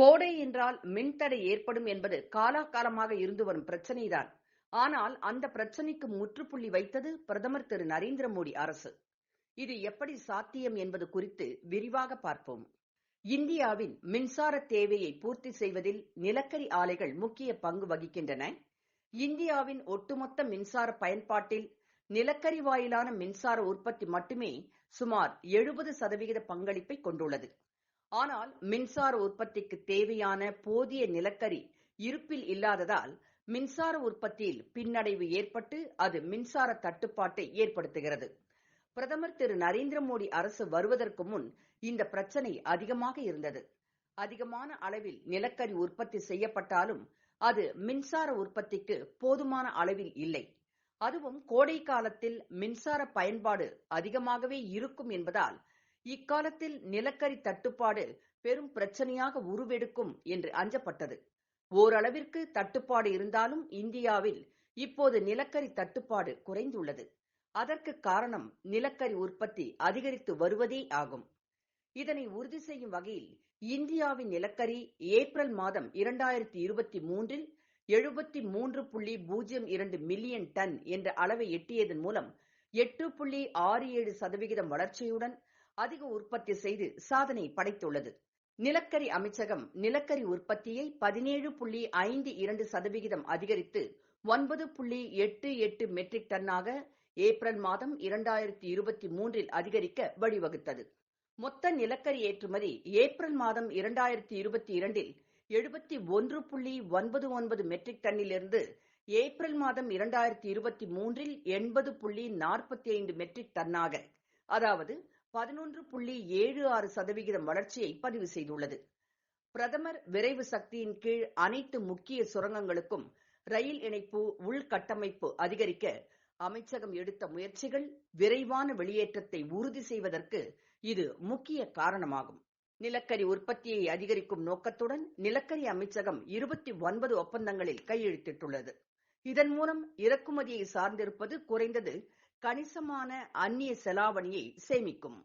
கோடை என்றால் மின்தடை ஏற்படும் என்பது காலாகாலமாக இருந்து வரும் பிரச்சனைதான். ஆனால் அந்த பிரச்சனைக்கு முற்றுப்புள்ளி வைத்தது பிரதமர் திரு. நரேந்திர மோடி அரசு. இது எப்படி சாத்தியம் என்பது குறித்து விரிவாக பார்ப்போம். இந்தியாவின் மின்சார தேவையை பூர்த்தி செய்வதில் நிலக்கரி ஆலைகள் முக்கிய பங்கு வகிக்கின்றன. இந்தியாவின் ஒட்டுமொத்த மின்சார பயன்பாட்டில் நிலக்கரி வாயிலான மின்சார உற்பத்தி மட்டுமே சுமார் எழுபது சதவிகித பங்களிப்பை கொண்டுள்ளது. ஆனால் மின்சார உற்பத்திக்கு தேவையான போதிய நிலக்கரி இருப்பில் இல்லாததால் மின்சார உற்பத்தியில் பின்னடைவு ஏற்பட்டு அது மின்சார தட்டுப்பாட்டை ஏற்படுத்துகிறது. பிரதமர் திரு நரேந்திர மோடி அரசு வருவதற்கு முன் இந்த பிரச்சனை அதிகமாக இருந்தது. அதிகமான அளவில் நிலக்கரி உற்பத்தி செய்யப்பட்டாலும் அது மின்சார உற்பத்திக்கு போதுமான அளவில் இல்லை. அதுவும் கோடை காலத்தில் மின்சார பயன்பாடு அதிகமாகவே இருக்கும் என்பதால் இக்காலத்தில் நிலக்கரி தட்டுப்பாடு பெரும் பிரச்சனையாக உருவெடுக்கும் என்று அஞ்சப்பட்டது. ஓரளவிற்கு தட்டுப்பாடு இருந்தாலும் இந்தியாவில் இப்போது நிலக்கரி தட்டுப்பாடு குறைந்துள்ளது. அதற்கு காரணம் நிலக்கரி உற்பத்தி அதிகரித்து வருவதே ஆகும். இதனை உறுதி செய்யும் வகையில் இந்தியாவின் நிலக்கரி ஏப்ரல் மாதம் இரண்டாயிரத்தி இருபத்தி மூன்றில் எழுபத்தி மூன்று புள்ளி பூஜ்ஜியம் இரண்டு மில்லியன் டன் என்ற அளவை எட்டியதன் மூலம் எட்டு புள்ளி ஆறு ஏழு சதவிகிதம் வளர்ச்சியுடன் அதிக உற்பத்தி செய்து சாதனை படைத்துள்ளது. நிலக்கரி அமைச்சகம் நிலக்கரி உற்பத்தியை பதினேழு புள்ளி ஐந்து இரண்டு சதவிகிதம் அதிகரித்து ஒன்பது புள்ளி எட்டு எட்டு மெட்ரிக் டன்னாக ஏப்ரல் மாதம் இரண்டாயிரத்தி இருபத்தி மூன்றில் அதிகரிக்க வழிவகுத்தது. மொத்த நிலக்கரி ஏற்றுமதி ஏப்ரல் மாதம் இரண்டாயிரத்தி இருபத்தி இரண்டில் எழுபத்தி ஒன்று புள்ளி ஒன்பது ஒன்பது மெட்ரிக் டன்னிலிருந்து ஏப்ரல் மாதம் இரண்டாயிரத்தி இருபத்தி மூன்றில் எண்பது புள்ளி நாற்பத்தி ஐந்து மெட்ரிக் டன்னாக அதாவது பதினொன்று புள்ளி ஏழு ஆறு சதவிகிதம் வளர்ச்சியை பதிவு செய்துள்ளது. பிரதமர் விரைவு சக்தியின் கீழ் அனைத்து முக்கிய சுரங்கங்களுக்கும் ரயில் இணைப்பு உள்கட்டமைப்பு அதிகரிக்க அமைச்சகம் எடுத்த முயற்சிகள் விரைவான வெளியேற்றத்தை உறுதி செய்வதற்கு இது முக்கிய காரணமாகும். நிலக்கரி உற்பத்தியை அதிகரிக்கும் நோக்கத்துடன் நிலக்கரி அமைச்சகம் இருபத்தி ஒன்பது ஒப்பந்தங்களில் கையெழுத்திட்டுள்ளது. இதன் மூலம் இறக்குமதியை சார்ந்திருப்பது குறைந்தது கணிசமான அந்நிய செலாவணியை சேமிக்கும்.